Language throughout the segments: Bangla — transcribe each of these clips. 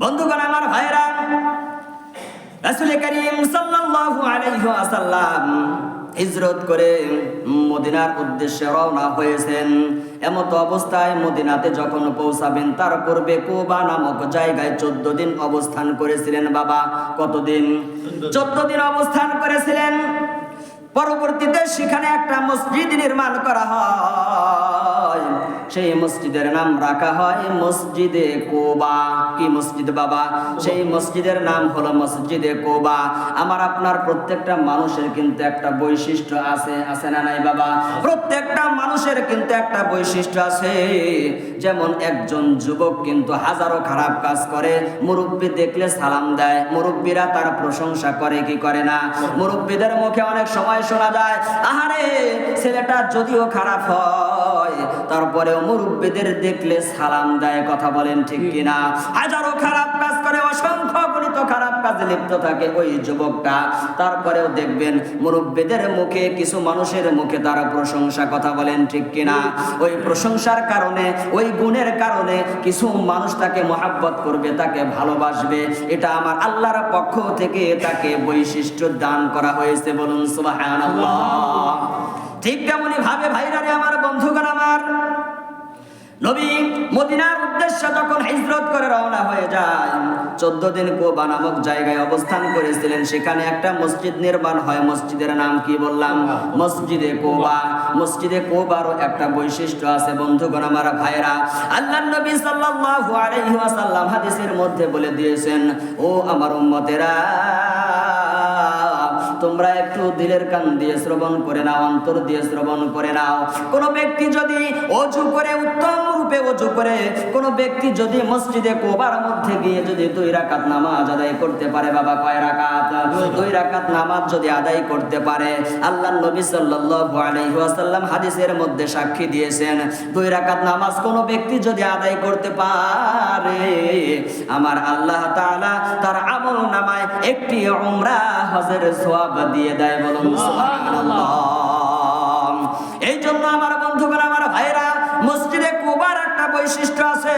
বন্ধুগণ, আমার ভাইরা রাসূল করিম সাল্লাল্লাহু আলাইহি ওয়াসাল্লাম হিজরত করে মদিনার উদ্দেশ্যে রওনা হয়েছেন। এমত অবস্থায় মদিনাতে যখন পৌঁছাবেন, তার পূর্বে কোবা নামক জায়গায় চোদ্দ দিন অবস্থান করেছিলেন। বাবা, কতদিন? চোদ্দ দিন অবস্থান করেছিলেন। পরবর্তীতে সেখানে একটা মসজিদ নির্মাণ করা হয়। সেই মসজিদের নাম রাখা হয় মসজিদে কোবা। কি মসজিদ বাবা? সেই মসজিদের নাম হলো মসজিদে কোবা। আমার আপনার প্রত্যেকটা মানুষের কিন্তু একটা বৈশিষ্ট্য আছে আছে না নাই বাবা? প্রত্যেকটা মানুষের কিন্তু একটা বৈশিষ্ট্য আছে। যেমন একজন যুবক কিন্তু হাজারো খারাপ কাজ করে, মুরব্বী দেখলে সালাম দেয়, মুরব্বীরা তার প্রশংসা করে, কি করে না? মুরব্বীদের মুখে অনেক সময় শোনা যায় আহারে ছেলেটা যদিও খারাপ হয়। তারপরেও মুরব্বীদের দেখলে সালাম দেয়, কথা বলেন ঠিক কিনা? হাজারো খারাপ কাজ করে, অসংখ্য গণিত খারাপ কাজে লিপ্ত থাকে ওই যুবকটা। তারপরেও দেখবেন মুরব্বীদের মুখে, কিছু মানুষের মুখে তারা প্রশংসা, কথা বলেন ঠিক কিনা? ওই প্রশংসার কারণে, ওই গুণের কারণে কিছু মানুষ তাকে মহাব্বত করবে, তাকে ভালোবাসবে। এটা আমার আল্লাহর পক্ষ থেকে তাকে বৈশিষ্ট্য দান করা হয়েছে, বলুন সুবহানাল্লাহ। ঠিক তেমনি ভাবে ভাইরারে আমার বন্ধুগণ নবী মদিনার উদ্দেশ্যে যখন হিজরত করে রওনা হয়ে যায় চোদ্দ দিন কোবা নামক জায়গায় অবস্থান করেছিলেন। সেখানে একটা মসজিদ নির্মাণ হয়। মসজিদের নাম কি বললাম? মসজিদে কোবা। মসজিদে কোবারও একটা বৈশিষ্ট্য আছে বন্ধুগণ, আমার ভাইরা আল্লাহ নবী সাল্লাল্লাহু আলাইহি ওয়াসাল্লাম হাদিসের মধ্যে বলে দিয়েছেন, ও আমার উম্মতেরা তোমরা একটু দিলের কান দিয়ে শ্রবণ করে নাও, অন্তর দিয়ে শ্রবণ করে নাও। কোন ব্যক্তি যদি অজু করে, উত্তম রূপে অজু করে, কোন ব্যক্তি যদি মসজিদে কোবার মধ্যে গিয়ে যদি দুই রাকাত নামাজ আদায় করতে পারে, বাবা, কয় রাকাত? দুই রাকাত নামাজ যদি আদায় করতে পারে আল্লাহ নবী সাল্লাল্লাহু আলাইহি ওয়াসাল্লাম হাদিসের মধ্যে সাক্ষী দিয়েছেন, দুই রাকাত নামাজ কোন ব্যক্তি যদি আদায় করতে পারে, আমার আল্লাহ তাআলা তার আমল নামায় একটি উমরা হজের সওয়াব দিয়ে দেয় বলুন এই জন্য আমার বৈশিষ্ট্য আছে।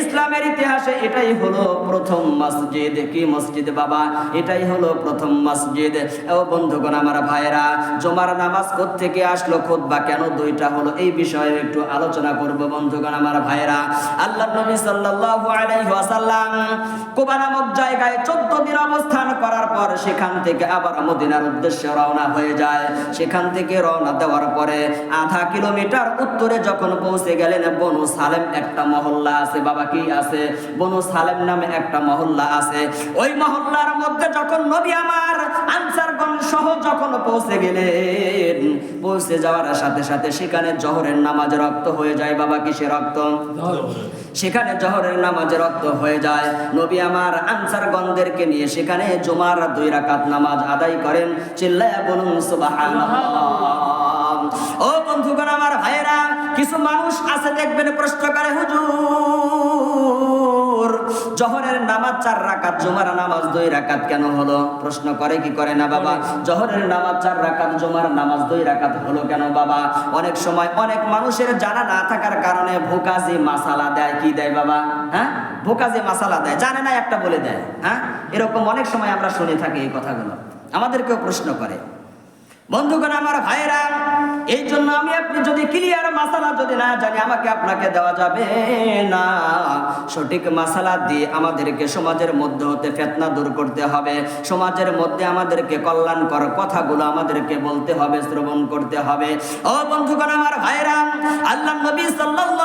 ইসলামের ইতিহাসে এটাই হলো প্রথম মসজিদ। কি মসজিদ বাবা? এটাই হলো প্রথম মসজিদ। ও বন্ধুগণ, আমার ভাইরা জমার নামাজ থেকে আসলো, খুতবা কেন? দুইটা হলো এই বিষয়ে একটু আলোচনা করব বন্ধুগণ, আমার ভাইরা আল্লাহ নবী সাল্লাল্লাহু আলাইহি ওয়াসাল্লাম কুবা নামক জায়গায় 14 দিন অবস্থান করার পর সেখান থেকে আবার মদিনার উদ্দেশ্যে রওনা হয়ে যায়। সেখান থেকে রওনা দেওয়ার পরে আধা কিলোমিটার উত্তরে যখন পৌঁছে গেলেন বনু সালেম একটা মহল্লা আছে, বাবা কি আছে? বনু সালেম নামে একটা মহল্লা আছে। ওই মহল্লার মধ্যে যখন নবী আমার আনসারগঞ্জ সহ যখন পৌঁছে গেলেন, পৌঁছে যাওয়ার সাথে সাথে সেখানে জহরের নামাজ রক্ত হয়ে যায়। বাবা কিসে রক্ত? সেখানে জহরের নামাজে রক্ত হয়ে যায়। নবী আমার আনসার গন্ধেরকে নিয়ে সেখানে জুমার দুই রাকাত নামাজ আদায় করেন। চিল্লায়া বলুন, সুবহানাল্লাহ। ও বন্ধুগণ, আমার ভাইরা কিছু মানুষ আছে, দেখবেন প্রশ্ন জহরের নামাজ চার রাকাত, জুমার নামাজ দুই রাকাত কেন হলো? প্রশ্ন করে কি করে না বাবা? জহরের নামাজ চার রাকাত, জুমার নামাজ দুই রাকাত হলো কেন বাবা? অনেক সময় অনেক মানুষের জানা না থাকার কারণে ভোকাজি মাসালা দেয়, কি দেয় বাবা? হ্যাঁ? ভোকাজি মাসালা দেয়, জানে না, একটা বলে দেয়। হ্যাঁ? এরকম অনেক সময় আমরা শুনে থাকি এই কথাগুলো। আমাদেরকেও প্রশ্ন করে। বন্ধুগণ আমার ভাইরা এই জন্য আমি আপনি যদি ক্লিয়ার মাসালা যদি না জানি, আমাকে আপনাকে দেওয়া যাবে না। সঠিক মাসালা দিয়ে আমাদেরকে সমাজের মধ্যে হতে ফেতনা দূর করতে হবে। সমাজের মধ্যে আমাদেরকে কল্যাণকর কথাগুলো আমাদেরকে বলতে হবে, শ্রবণ করতে হবে। ও বন্ধুগণ আমার ভাইরা আল্লাহ নবী সাল্লাল্লাহু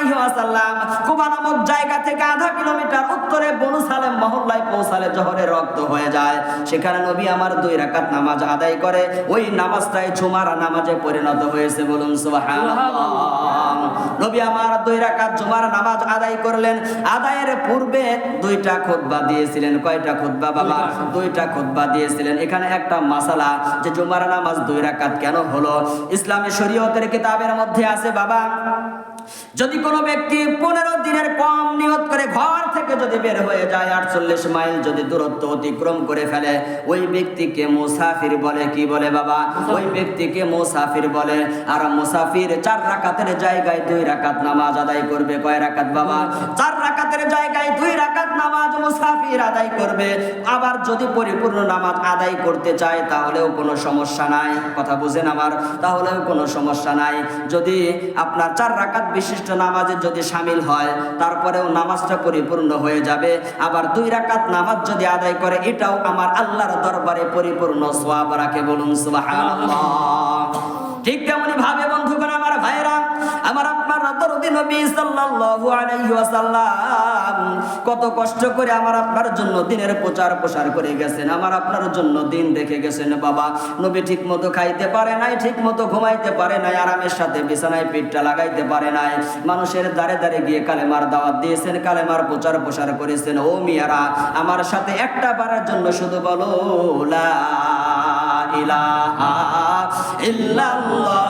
আলাইহি ওয়াসাল্লাম কুবা নামক জায়গা থেকে আধা কিলোমিটার উত্তরে বনু সালেম মহল্লায় পৌঁছালে জহরে রক্ত হয়ে যায়। সেখানে নবী আমার দুই রাকাত নামাজ আদায় করে, ওই নামাজটাই নামাজে পরিণত হয়েছে বলুন সুবহানাল্লাহ। নবী আমার দুই রাকাত জুমার নামাজ আদায় করলেন। আদায়ের পূর্বে দুইটা খুতবা দিয়েছিলেন। কয়টা খুতবা বাবা? দুইটা খুতবা দিয়েছিলেন। এখানে একটা মাসালা যে জুমার নামাজ দুই রাকাত কেন হলো? ইসলামী শরীয়তের কিতাবের মধ্যে আছে বাবা যদি কোনো ব্যক্তি পনেরো দিনের কম নিয়ত করে ঘর থেকে যদি বের হয়ে যায় আটচল্লিশ মাইল যদি দূরত্ব অতিক্রম করে ফেলে ওই ব্যক্তিকে মুসাফির বলে কি বলে বাবা? ওই ব্যক্তিকে মুসাফির বলে। আর মুসাফির চার রাকাতের জায়গায় দুই রাকাত নামাজ আদায় করবে। কয় রাকাত বাবা? চার রাকাতের জায়গায় দুই রাকাত নামাজ মুসাফির আদায় করবে। আবার যদি পরিপূর্ণ নামাজ আদায় করতে চায় তাহলেও কোনো সমস্যা নাই। কথা বুঝেন আমার? তাহলেও কোনো সমস্যা নাই। যদি আপনার চার রাকাত বিশিষ্ট নামাজে যদি সামিল হয়, তারপরেও নামাজটা পরিপূর্ণ হয়ে যাবে। আবার দুই রাকাত নামাজ যদি আদায় করে, এটাও আমার আল্লাহর দরবারে পরিপূর্ণ সোয়াব রাখে বলুন সুবাহ ঠিক তেমনি ভাবে বন্ধুগণ, আমার ভাইরা আমার কত কষ্ট করে আমার আপনার জন্য দিনের প্রচার প্রসার করে গেছেন, আমার আপনার জন্য দিন রেখে গেছেন বাবা। নবী ঠিক মতো খাইতে পারে নাই ঠিক মতো ঘুমাইতে পারে নাই, আরামের সাথে বিছানায় পিঠটা লাগাইতে পারে নাই। মানুষের দাঁড়ে দাঁড়ে গিয়ে কালেমার দাওয়াত দিয়েছেন, কালেমার প্রচার প্রসার করেছেন। ও মিয়ারা, আমার সাথে একটা বারের জন্য শুধু বলো, লা ইলাহা ইল্লাল্লাহু।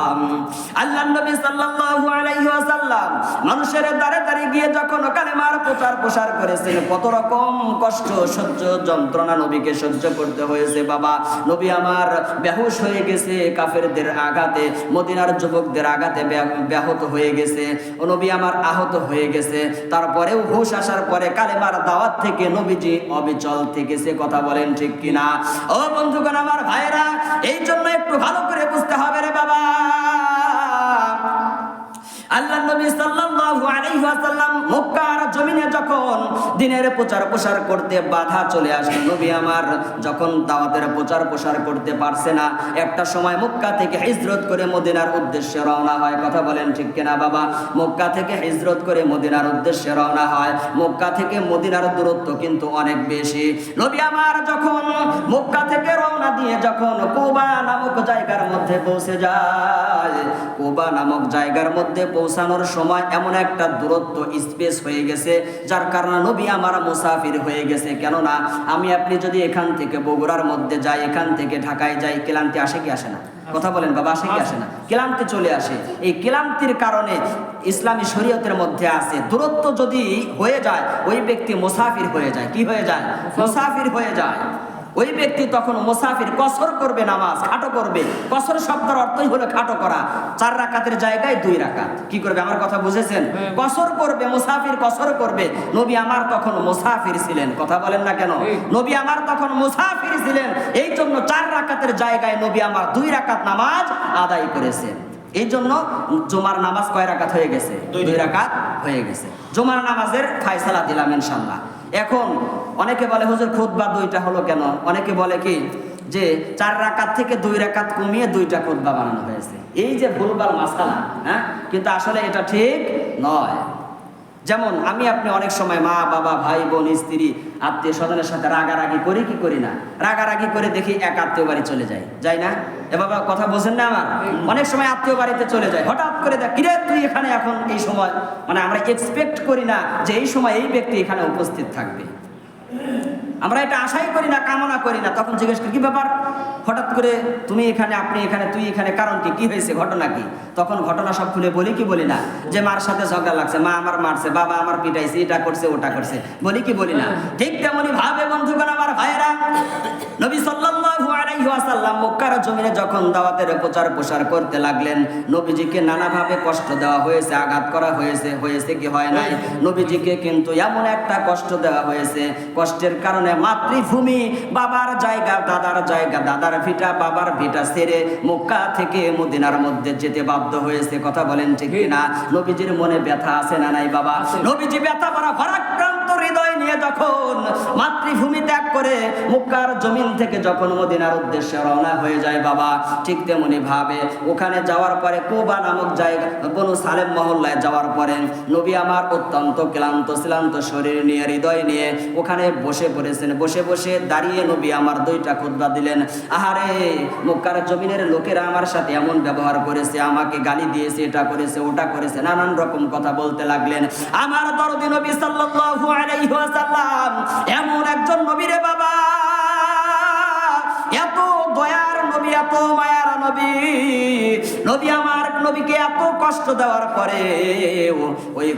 ওয়াসাল্লাম মানুষের দ্বারে দ্বারে গিয়ে যখন প্রচার প্রসার করেছেন, কত রকম কষ্ট, সহ্য যন্ত্রণা নবীকে সহ্য করতে হয়েছে, বাবা। নবী আমার বেহুশ হয়ে গেছে কাফেরদের আঘাতে, মদিনার যুবকদের আঘাতে ব্যাহত হয়ে গেছে। ও নবী আমার আহত হয়ে গেছে। তারপরেও হুশ আসার পরে কালেমার দাওয়াত থেকে নবীজি অবিচল থেকে সে কথা বলেন ঠিক কিনা? ও বন্ধুগণ, আমার ভাইরা এই জন্য একটু ভালো করে বুঝতে হবে রে বাবা। আল্লাহ নবী সাল্লাল্লাহু আলাইহি ওয়াসাল্লাম মক্কার জমিনে যখন দিনের প্রচার প্রসার করতে বাধা চলে আসে, নবী আমার যখন দাওয়াতের প্রচার প্রসার করতে পারছে না, একটা সময় মক্কা থেকে হিজরত করে মদিনার উদ্দেশ্যে রওনা হয়। কথা বলেন ঠিক কিনা বাবা? মক্কা থেকে হিজরত করে মদিনার উদ্দেশ্যে রওনা হয়। মক্কা থেকে মদিনার দূরত্ব কিন্তু অনেক বেশি। নবী আমার যখন মক্কা থেকে রওনা দিয়ে যখন কুবা নামক জায়গার মধ্যে পৌঁছে যায়, কুবা নামক জায়গার মধ্যে পৌঁছানোর সময় এমন একটা দূরত্ব স্পেস হয়ে গেছে, যার কারণে নবী আমার মুসাফির হয়ে গেছে। কেননা, আমি আপনি যদি এখান থেকে বগুড়ার মধ্যে যাই, এখান থেকে ঢাকায় যাই, ক্লান্তি আসে কি আসে না? কথা বলেন বাবা, আসে কি আসে না? ক্লান্তি চলে আসে। এই ক্লান্তির কারণে ইসলামী শরীয়তের মধ্যে আছে, দূরত্ব যদি হয়ে যায়, ওই ব্যক্তি মুসাফির হয়ে যায়। কি হয়ে যায়? মুসাফির হয়ে যায়। ওই ব্যক্তি তখন মুসাফির কসর করবে নামাজ খাটো করবে। কসর শব্দের অর্থই হলো খাটো করা। চার রাকাতের জায়গায় দুই রাকাত। কি করবে? আমার কথা বুঝেছেন? কসর করবে মুসাফির কসর করবে। নবী আমার তখন মুসাফির ছিলেন কথা বলেন না কেন? নবী আমার তখন মুসাফির ছিলেন। এই জন্য চার রাকাতের জায়গায় নবী আমার দুই রাকাত নামাজ আদায় করেছেন এই জন্য জুমার নামাজ কয় রাকাত হয়ে গেছে? দুই রাকাত। হয়ে গেছে। জুমার নামাজের ফায়সালা দিলাম ইনশাল্লাহ এখন অনেকে বলে, হুজুর, খুতবা দুইটা হলো কেন? অনেকে বলে কি, যে চার রাকাত থেকে দুই রাকাত কমিয়ে দুইটা খুতবা বানানো হয়েছে। এই যে ভুলবার মাসালা হ্যাঁ? কিন্তু আসলে এটা ঠিক নয়। যেমন আমি আপনি অনেক সময় মা, বাবা, ভাই, বোন, স্ত্রী, আত্মীয় স্বজনের সাথে রাগারাগি করি কি করি না? রাগারাগি করে দেখি এক আত্মীয় বাড়ি চলে যায়। যাই না? এ বাবা, কথা বোঝেন না আমার? অনেক সময় আত্মীয় বাড়িতে চলে যায়। হঠাৎ করে দেখ, কিরে তুই এখানে এখন এই সময়? মানে আমরা এক্সপেক্ট করি না যে এই সময় এই ব্যক্তি এখানে উপস্থিত থাকবে। আমরা এটা আশাই করি না, কামনা করি না। তখন জিজ্ঞেস করি, কি ব্যাপার? হঠাৎ করে তুমি এখানে, আপনি এখানে, তুই এখানে, কারণ কি? কি হয়েছে? ঘটনা কি? তখন ঘটনা সব খুলে বলি কি বলি না? যে মার সাথে ঝগড়া লাগছে, মা আমার মারছে, বাবা আমার পিটাইছে, এটা করছে, ওটা করছে, বলি কি বলি না? ঠিক তেমনি ভাবে বন্ধুগণ, আমার ভাইয়েরা, নবী সাল্লাল্লাহু ওয়াসাল্লাম মক্কার জমিনে যখন দাওয়াতের প্রচার প্রসার করতে লাগলেন নবীজিকে নানাভাবে কষ্ট দেওয়া হয়েছে আঘাত করা হয়েছে হয়েছে কি হয় নাই? নবীজিকে কিন্তু এমন একটা কষ্ট দেওয়া হয়েছে কষ্টের কারণে মাতৃভূমি বাবার জায়গা দাদার জায়গা দাদার ভিটা বাবার ভিটা ছেড়ে মক্কা থেকে মদিনার মধ্যে যেতে বাধ্য হয়েছে। কথা বলেন ঠিক না নবীজির মনে ব্যথা আছে না নাই বাবা? নবীজি ব্যথা ভরা ভরাক্রান্ত হৃদয় নিয়ে যখন মাতৃভূমি ত্যাগ করে মুক্কার জমিন থেকে যখন মদিনার উদ্দেশ্যে রওনা হয়ে যায় বাবা, ঠিক তেমনি ভাবে ওখানে যাওয়ার পরে কোবা নামক জায়গা বনু সালেম মহল্লায় যাওয়ার পরে নবী আমার অত্যন্ত ক্লান্ত, শ্লান্ত শরীর নিয়ে, হৃদয় নিয়ে ওখানে বসে পড়েছেন। বসে বসে দাঁড়িয়ে নবী আমার দুইটা খুতবা দিলেন। আহারে, মক্কার জমিনের লোকেরা আমার সাথে এমন ব্যবহার করেছে, আমাকে গালি দিয়েছে, এটা করেছে, ওটা করেছে, নানান রকম কথা বলতে লাগলেন। আমার দরদি নবী সাল্লাল্লাহু এমন একজন বাবা। এত দয়ার নবী, এত মায়ার নবী। নবী আমার নবীকে এত কষ্ট দেওয়ার পরে ওই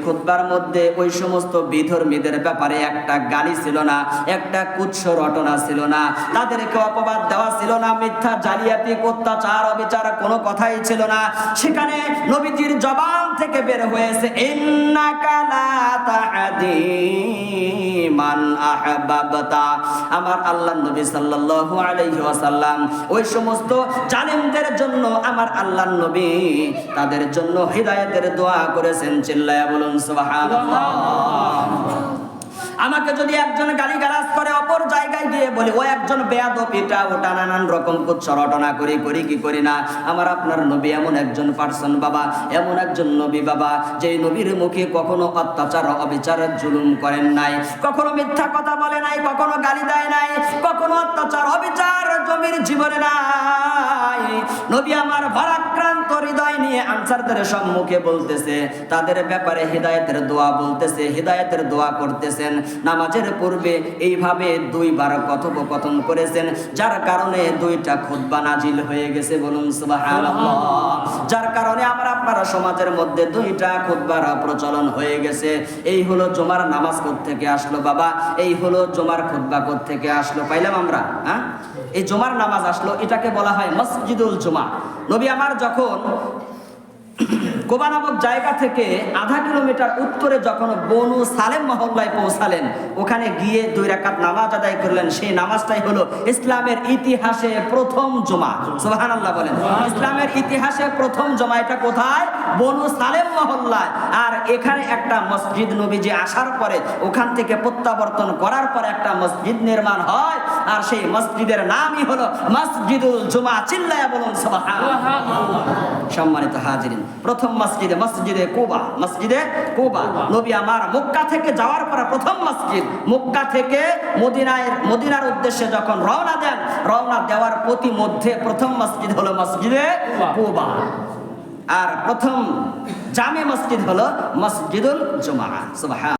মধ্যে ওই সমস্ত বিধর্মীদের ব্যাপারে একটা গালি ছিল না, একটা কুৎস রটনা ছিল না, তাদেরকে অপবাদ দেওয়া ছিল না, মিথ্যা জালিয়াতি, অত্যাচার, অবিচার কোনো কথাই ছিল না। সেখানে নবীজির জবান থেকে বের হয়েছে আমার আল্লাহ নবী সাল্লাল্লাহু আলাইহি ওয়াসাল্লাম ওই সমস্ত জালিমদের জন্য আমার আল্লাহ নবী তাদের জন্য হিদায়াতের দোয়া করেছেন চিল্লায়া বলুন, সুবহানাল্লাহ। আমাকে যদি একজন গালি গালাজ করে অপর জায়গায় গিয়ে বলে, ও একজন বেয়াদ পিটা ওটা নানান রকম কুচ্ছ রটনা করি করি কি করি না? আমার আপনার নবী এমন একজন পার্সন বাবা, এমন একজন নবী বাবা যে নবীর মুখে কখনো অত্যাচার, অবিচার, জুলুম করেন নাই, কখনো মিথ্যা কথা বলে নাই, কখনো গালি দেয় নাই, কখনো অত্যাচার, অবিচার জমির জীবনে নাই। নবী আমার ভারাক্রান্ত হৃদয় নিয়ে আনসারদের সম্মুখে বলতেছে, তাদের ব্যাপারে হৃদায়তের দোয়া বলতেছে, হৃদায়তের দোয়া করতেছেন। নামাজের পূর্বে এইভাবে দুইবার কথোপকথন করেছেন, যার কারণে দুইটা খুতবা নাজিল হয়ে গেছে বলুন যার কারণে আমরা আপনারা সমাজের মধ্যে দুইটা খুতবার প্রচলন হয়ে গেছে। এই হলো জমার নামাজ থেকে আসলো বাবা? এই হলো জমার খুতবা থেকে আসলো? পাইলাম আমরা হ্যাঁ? এই জমার নামাজ আসলো এটাকে বলা হয় মসজিদুল জুমা। নবী আমার যখন কোবা নামক জায়গা থেকে আধা কিলোমিটার উত্তরে যখন বনু সালেম মহল্লায় পৌঁছালেন, ওখানে গিয়ে দুই রাকাত নামাজ আদায় করলেন। সেই নামাজটাই হলো ইসলামের ইতিহাসে প্রথম জমা। সোহান আল্লাহ বলেন। ইসলামের ইতিহাসে প্রথম জমা এটা কোথায়? বনু সালেম মহল্লায়। আর এখানে একটা মসজিদ নবীজি আসার পরে, ওখান থেকে প্রত্যাবর্তন করার পরে একটা মসজিদ নির্মাণ হয়। আর সেই মসজিদের নামই হলো মসজিদুল জুমা। চিল্লায়া বলুন, সুবহানাল্লাহ। সম্মানিত হাজিরিন, প্রথম মসজিদে মসজিদে কোবা মসজিদে কোবা। নবী আমার মক্কা থেকে যাওয়ার পরে প্রথম মসজিদ। মক্কা থেকে মদিনায় মদিনার উদ্দেশ্যে যখন রওনা দেন রওনা দেওয়ার প্রতি মধ্যে প্রথম মসজিদ হলো মসজিদে কোবা। আর প্রথম জামে মসজিদ হলো মসজিদুল জুমা। সুবহান